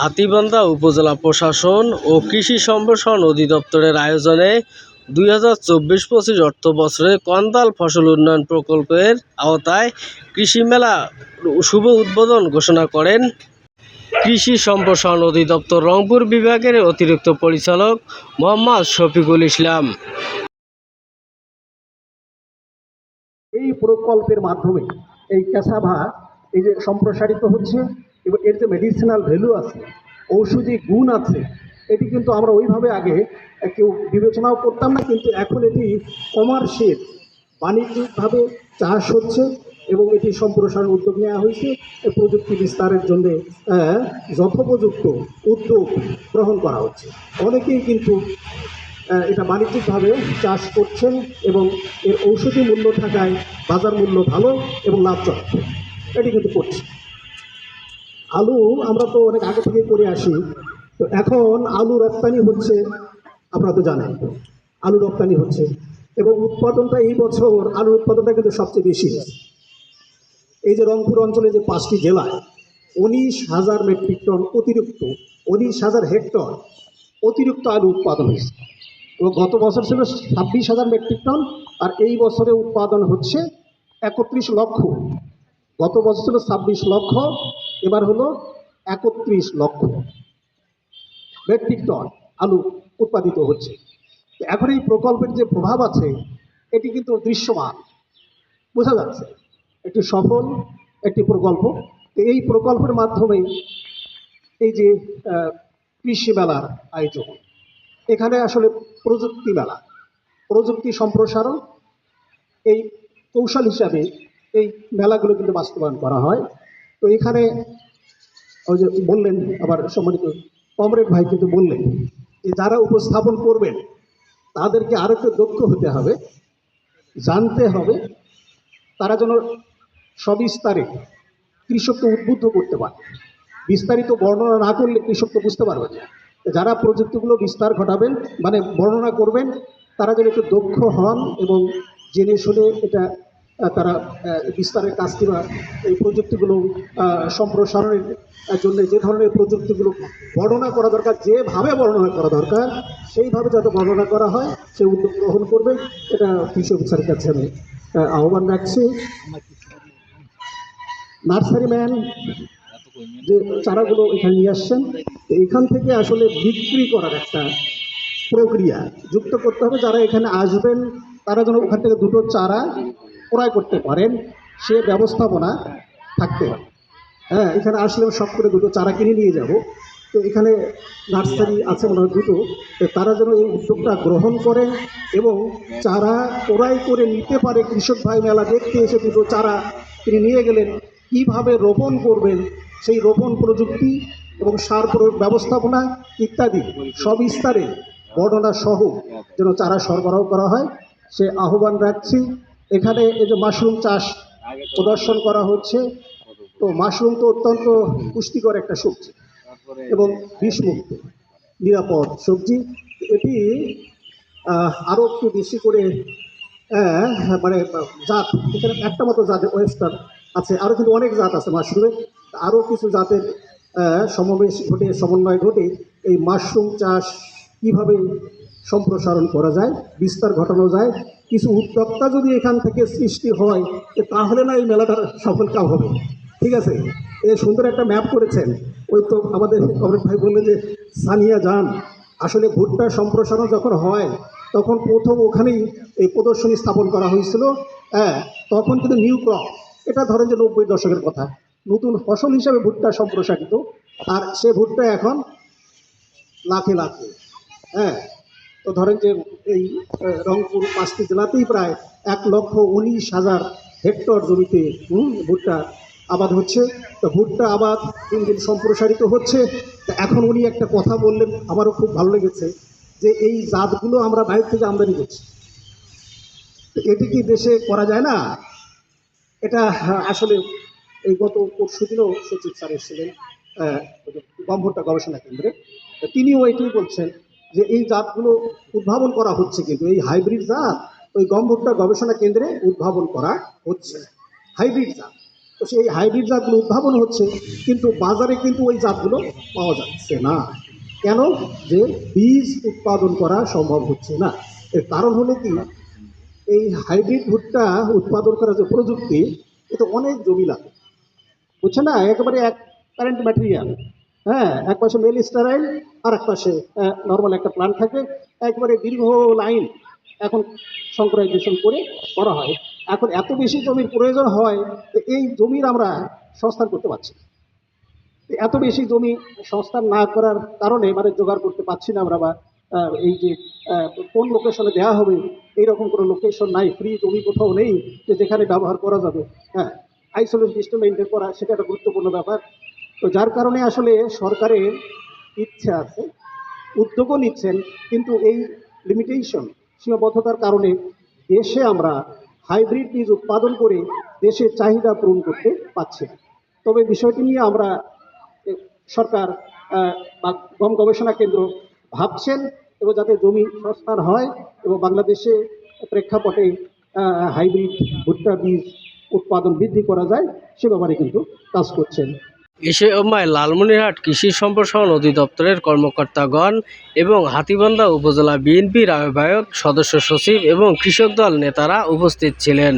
হাতীবান্ধা উপজেলা প্রশাসন ও কৃষি সম্প্রসারণ অধিদপ্তরের আয়োজনে দুই হাজার চব্বিশ পঁচিশ অর্থ বছরে কন্দাল ফসল উন্নয়ন প্রকল্পের আওতায় কৃষি মেলা শুভ উদ্বোধন ঘোষণা করেন। কৃষি সম্প্রসারণ অধিদপ্তর রংপুর বিভাগের অতিরিক্ত পরিচালক মোহাম্মদ শফিকুল ইসলাম। এই প্রকল্পের মাধ্যমে এই ক্যাসাভা এই যে সম্প্রসারিত হচ্ছে এবং এর যে মেডিসিনাল ভ্যালু আছে, ঔষধি গুণ আছে, এটি কিন্তু আমরা ওইভাবে আগে কেউ বিবেচনাও করতাম না, কিন্তু এখন এটি কমার্শিয়াল বাণিজ্যিকভাবে চাষ হচ্ছে এবং এটি সম্প্রসারণ উদ্যোগ নেওয়া হয়েছে। প্রযুক্তি বিস্তারের জন্য যথোপযুক্ত উদ্যোগ গ্রহণ করা হচ্ছে। অনেকেই কিন্তু এটা বাণিজ্যিকভাবে চাষ করছেন এবং এর ঔষধি মূল্য থাকায় বাজার মূল্য ভালো এবং লাভজনক। এটি কিন্তু করছে। আলু আমরা তো অনেক আগে থেকে করে আসি। তো এখন আলু রপ্তানি হচ্ছে, আপনারা তো জানেন, আলু রপ্তানি হচ্ছে। এবং উৎপাদনটা এই বছর আলুর উৎপাদনটা কিন্তু সবচেয়ে বেশি। এই যে রংপুর অঞ্চলে যে পাঁচটি জেলায় উনিশ হাজার মেট্রিক টন অতিরিক্ত, উনিশ হাজার হেক্টর অতিরিক্ত আলু উৎপাদন হয়েছে। এবং গত বছর ছিল ছাব্বিশ হাজার মেট্রিক টন, আর এই বছরে উৎপাদন হচ্ছে একত্রিশ লক্ষ গত বছর ছিল? ছাব্বিশ লক্ষ। এবার হলো একত্রিশ লক্ষ। মেট্রিক টন আলু উৎপাদিত হচ্ছে। এখন এই প্রকল্পের যে প্রভাব আছে, এটি কিন্তু দৃশ্যমান। বোঝা যাচ্ছে, একটি সফল, একটি প্রকল্প। এই প্রকল্পের মাধ্যমে এই যে কৃষি মেলার আয়োজন, এখানে আসলে প্রযুক্তি মেলা, প্রযুক্তি সম্প্রসারণ, এই কৌশল হিসাবে এই মেলাগুলো কিন্তু বাস্তবায়ন করা হয়। তো এখানে ওই যে বললেন আবার সম্মানিত কমরেড ভাই কিন্তু বললেন যে, যারা উপস্থাপন করবেন, তাদেরকে আরও একটু দক্ষ হতে হবে, জানতে হবে, তারা যেন সবিস্তারে কৃষককে উদ্বুদ্ধ করতে পারে। বিস্তারিত বর্ণনা না করলে কৃষক তো বুঝতে পারবে না। যারা প্রযুক্তিগুলো বিস্তার ঘটাবেন মানে বর্ণনা করবেন, তারা যেন একটু দক্ষ হন এবং জেনে শুনে এটা তারা বিস্তারের কাজটি বা এই প্রযুক্তিগুলো সম্প্রসারণের জন্য যে ধরনের প্রযুক্তিগুলো বর্ণনা করা দরকার যেভাবে বর্ণনা করা দরকার, সেইভাবে যাতে বর্ণনা করা হয়, সে উদ্যোগ গ্রহণ করবে। এটা কৃষি অফিসারের কাছে আমি আহ্বান রাখছি। নার্সারি ম্যান যে চারাগুলো এখানে নিয়ে আসছেন এখান থেকে আসলে বিক্রি করার একটা প্রক্রিয়া যুক্ত করতে হবে। যারা এখানে আসবেন, তারা যেন ওখান থেকে দুটো চারা ক্রয় করতে পারেন, সে ব্যবস্থাপনা থাকতে হবে হ্যাঁ এখানে আসলে সব করে দুটো চারা কিনে নিয়ে যাব। তো এখানে নার্সারি আছে মনে হয় দুটো। তারা যেন এই উদ্যোগটা গ্রহণ করেন এবং চারা ক্রয় করে নিতে পারে কৃষক ভাই মেলা দেখতে এসে দুটো চারা তিনি নিয়ে গেলেন। কীভাবে রোপণ করবেন, সেই রোপণ প্রযুক্তি এবং সার প্রয়োগ ব্যবস্থাপনা ইত্যাদি সবিস্তারে বর্ণনা সহ যেন চারা সরবরাহ করা হয়। সে আহ্বান রাখছি। এখানে এই যে মাশরুম চাষ প্রদর্শন করা হচ্ছে, তো মাশরুম তো অত্যন্ত পুষ্টিকর একটা সবজি এবং বিষমুক্ত, নিরাপদ সবজি। এটি আরও একটু বেশি করে মানে জাত, এখানে একটা মতো জাতের ওয়েস্টার আছে আরও কিন্তু অনেক জাত আছে মাশরুমে। আরও কিছু জাতের সমাবেশ ঘটে, সমন্বয় ঘটে, এই মাশরুম চাষ কীভাবে সম্প্রসারণ করা যায়, বিস্তার ঘটানো যায় কিছু উদ্যোক্তা যদি এখান থেকে সৃষ্টি হয় তাহলে না এই মেলাটার সফল কাম হবে। ঠিক আছে? এ সুন্দর একটা ম্যাপ করেছেন। ওই তো আমাদের অমৃত ভাই বললেন যে, সানিয়া যান। আসলে ভুট্টা সম্প্রসারণ যখন হয়, তখন প্রথম ওখানেই এই প্রদর্শনী স্থাপন করা হয়েছিল। হ্যাঁ তখন কিন্তু নিউ ক্রপ। এটা ধরেন যে নব্বই দশকের কথা। নতুন ফসল হিসাবে ভুট্টা সম্প্রসারিত। আর সে ভুট্টা এখন লাখে লাখে। হ্যাঁ তো ধরেন যে এই রংপুর পাঁচটি জেলাতেই প্রায় এক লক্ষ উনিশ হাজার হেক্টর জমিতে ভুট্টা আবাদ হচ্ছে। তো ভুট্টা আবাদ দিন দিন সম্প্রসারিত হচ্ছে। তো এখন উনি একটা কথা বললেন, আমারও খুব ভালো লেগেছে যে এই জাতগুলো আমরা বাইরে থেকে আমদানি করছি। তো এটি কি দেশে করা যায় না? এটা আসলে এই গত পরশু দিনও সচিব স্যার এসেছিলেন ওই যে গবেষণা কেন্দ্রে। তিনিও এটাই বলছেন। যে এই জাতগুলো উদ্ভাবন করা হচ্ছে কিন্তু, এই হাইব্রিড জাত, ওই গম গমভুট্টা গবেষণা কেন্দ্রে উদ্ভাবন করা হচ্ছে। হাইব্রিড জাত। তো সেই হাইব্রিড জাতগুলো উদ্ভাবন হচ্ছে, কিন্তু বাজারে কিন্তু ওই জাতগুলো পাওয়া যাচ্ছে না। কেন? যে বীজ উৎপাদন করা সম্ভব হচ্ছে না। এর কারণ হলো কি? এই হাইব্রিড ভুট্টা উৎপাদন করার যে প্রযুক্তি এটা অনেক জমি লাগে। বুঝছে না? একেবারে এক কারেন্ট ম্যাটেরিয়াল হ্যাঁ এক পাশে মেল স্টারাইল আর এক পাশে নর্মাল একটা প্ল্যান্ট থাকে। একবারে দীর্ঘ লাইন এখন সংক্রাইজেশন করে করা হয়। এখন এত বেশি জমির প্রয়োজন হয় যে এই জমির আমরা সংস্থান করতে পারছি এত বেশি জমি সংস্থান না করার কারণে মানে জোগাড় করতে পারছি না আমরা বা এই যে কোন লোকেশনে দেওয়া হবে, এইরকম কোনো লোকেশন নাই ফ্রি জমি কোথাও নেই যে যেখানে ব্যবহার করা যাবে। হ্যাঁ আইসোলেশন সিস্টেম মেনটেন করা, সেটা একটা গুরুত্বপূর্ণ ব্যাপার। তো যার কারণে আসলে সরকারের ইচ্ছে আছে, উদ্যোগও নিচ্ছেন, কিন্তু এই লিমিটেশন সীমাবদ্ধতার কারণে দেশে আমরা হাইব্রিড বীজ উৎপাদন করে দেশের চাহিদা পূরণ করতে পারছি তবে বিষয়টি নিয়ে আমরা সরকার বা গম গবেষণা কেন্দ্র ভাবছেন এবং যাতে জমি সংস্থান হয় এবং বাংলাদেশে প্রেক্ষাপটে হাইব্রিড ভুট্টা বীজ উৎপাদন বৃদ্ধি করা যায়, সে ব্যাপারে কিন্তু কাজ করছেন। এ সময় লালমনিরহাট কৃষি সম্প্রসারণ অধিদপ্তরের কর্মকর্তাগণ এবং হাতীবান্ধা উপজেলা বিএনপির আহ্বায়ক সদস্য সচিব এবং কৃষক দল নেতারা উপস্থিত ছিলেন।